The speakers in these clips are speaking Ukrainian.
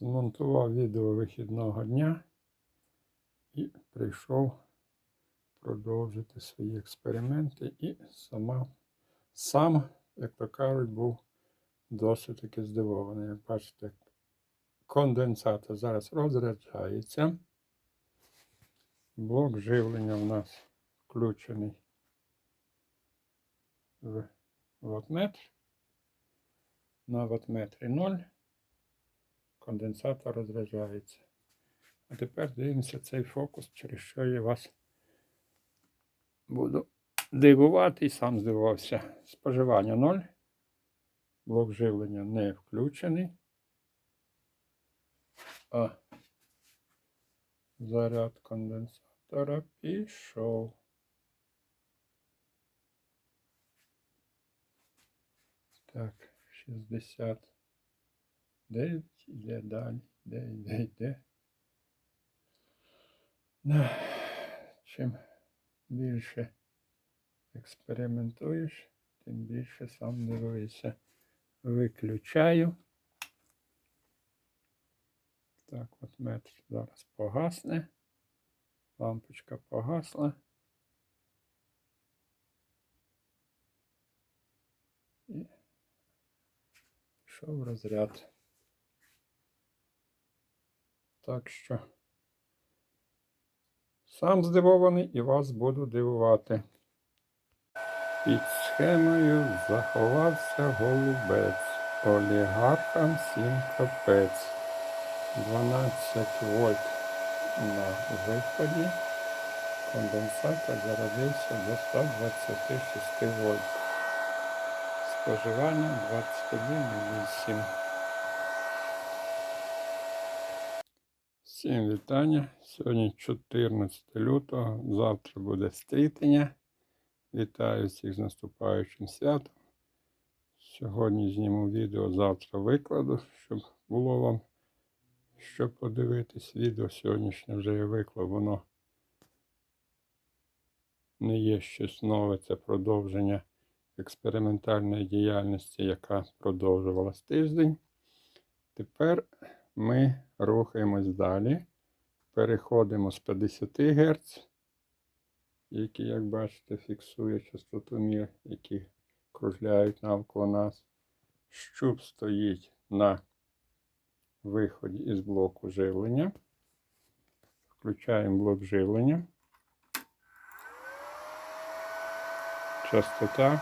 Змонтував відео вихідного дня і прийшов продовжити свої експерименти. І сама, сам, як то кажуть, був досить таки здивований. Як бачите, конденсатор зараз розряджається. Блок живлення у нас включений в ватметр. На ватметрі 0 конденсатор розряджається. А тепер дивимося цей фокус, через що я вас буду дивувати і сам здивувався. Споживання 0. Блок живлення не включений. А заряд конденсатора пішов. Так, 69, іде далі, йде, йде, йде. Да. Чим більше експериментуєш, тим більше сам дивуєшся. Виключаю. Так, от метр зараз погасне. Лампочка погасла. І пішов розряд. Так що сам здивований і вас буду дивувати. Під схемою заховався голубець. Олігархам сім капець. 12 вольт на виході. Конденсатор зародився до 126 вольт. Споживання 21,8. Всім вітання. Сьогодні 14 лютого. Завтра буде стрітення. Вітаю всіх з наступаючим святом. Сьогодні зніму відео, завтра викладу, щоб було вам що подивитись. Відео сьогоднішнє вже я виклав, воно не є щось нове, це продовження експериментальної діяльності, яка продовжувалась тиждень. Тепер ми рухаємось далі. Переходимо з 50 Гц, який, як бачите, фіксує частотомір, які кружляють навколо нас. Щуп стоїть на виході із блоку живлення. Включаємо блок живлення. Частота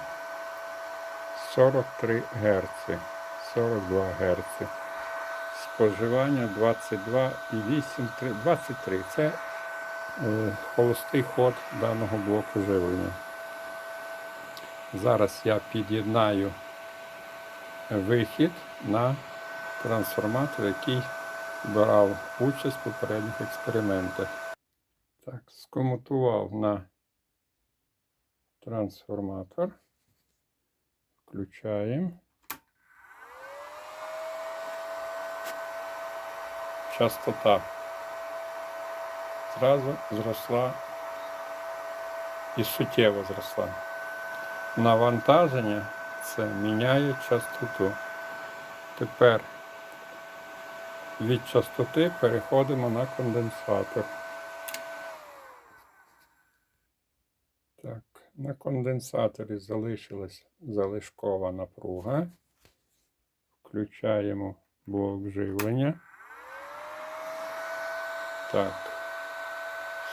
43 Гц, 42 Гц. Споживання 22,8, 23. Це е, холостий ход даного блоку живлення. Зараз я під'єднаю вихід на трансформатор, який брав участь в попередніх експериментах. Так, скомутував на трансформатор. Включаємо. Частота зразу зросла і суттєво зросла. Навантаження це міняє частоту. Тепер від частоти переходимо на конденсатор. Так, на конденсаторі залишилась залишкова напруга. Включаємо блок живлення. Так,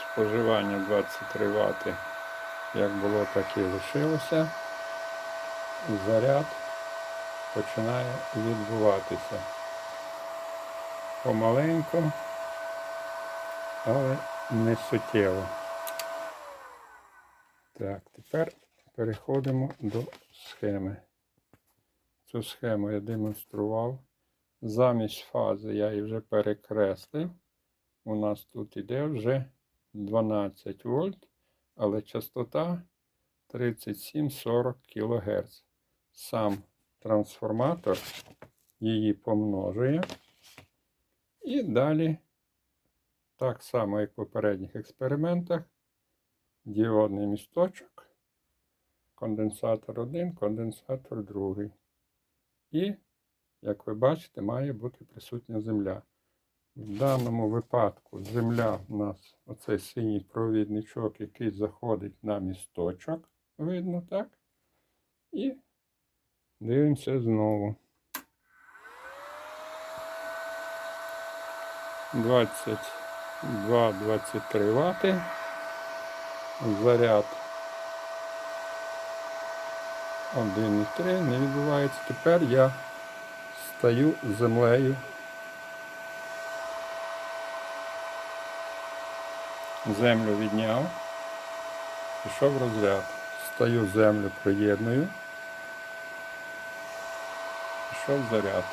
споживання 23 Вт, як було, так і лишилося. Заряд починає відбуватися помаленьку, але не суттєво. Так, тепер переходимо до схеми. Цю схему я демонстрував. Замість фази я її вже перекреслив. У нас тут іде вже 12 вольт, але частота 37-40 кГц. Сам трансформатор її помножує. І далі, так само, як в попередніх експериментах, діодний місточок, конденсатор один, конденсатор другий. І, як ви бачите, має бути присутня земля. В даному випадку земля у нас оцей синій провідничок, який заходить на місточок. Видно, так? І дивимося знову. 22-23 вати. Заряд 1,3 не відбувається. Тепер я стаю землею. Землю відняв. Пішов розряд. Стаю землю приєдную. Пішов заряд.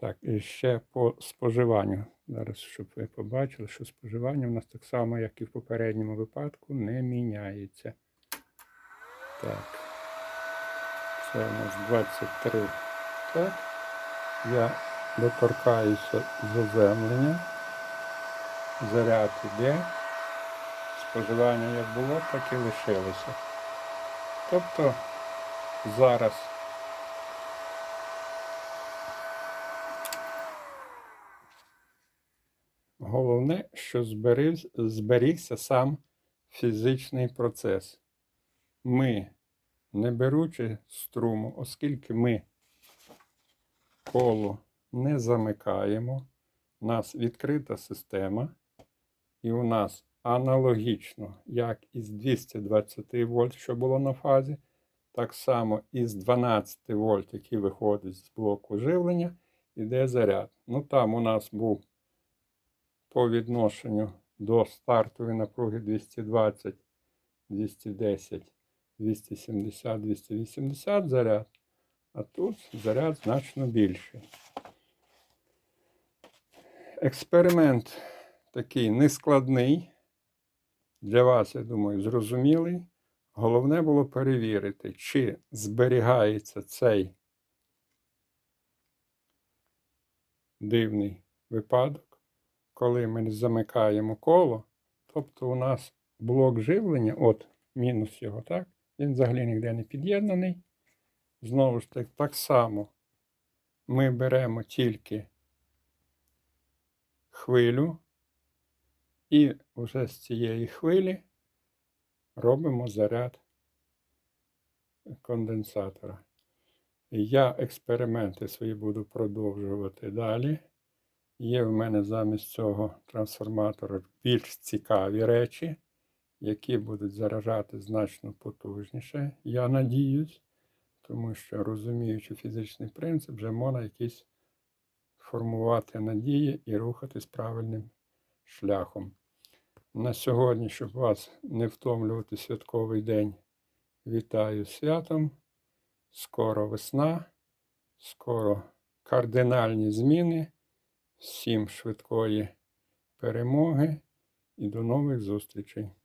Так, і ще по споживанню. Зараз, щоб ви побачили, що споживання в нас так само, як і в попередньому випадку, не міняється. Так. Це у нас 23. Так. Я доторкаюся заземлення. Заряд іде. Споживання як було, так і лишилося. Тобто зараз Головне, що зберігся, сам фізичний процес. Ми, не беручи струму, оскільки ми коло не замикаємо, у нас відкрита система, і у нас аналогічно, як із 220 вольт, що було на фазі, так само із 12 вольт, який виходить з блоку живлення, іде заряд. Ну там у нас був по відношенню до стартової напруги 220, 210, 270, 280 заряд, а тут заряд значно більший. Експеримент такий нескладний. Для вас, я думаю, зрозумілий. Головне було перевірити, чи зберігається цей дивний випадок коли ми замикаємо коло, тобто у нас блок живлення, от мінус його, так? Він взагалі ніде не під'єднаний. Знову ж таки, так само ми беремо тільки хвилю, і вже з цієї хвилі робимо заряд конденсатора. Я експерименти свої буду продовжувати далі. Є в мене замість цього трансформатора більш цікаві речі, які будуть заражати значно потужніше, я надіюсь, тому що розуміючи фізичний принцип, вже можна якісь формувати надії і рухатись правильним шляхом. На сьогодні, щоб вас не втомлювати святковий день, вітаю святом. Скоро весна, скоро кардинальні зміни. Всім швидкої перемоги і до нових зустрічей!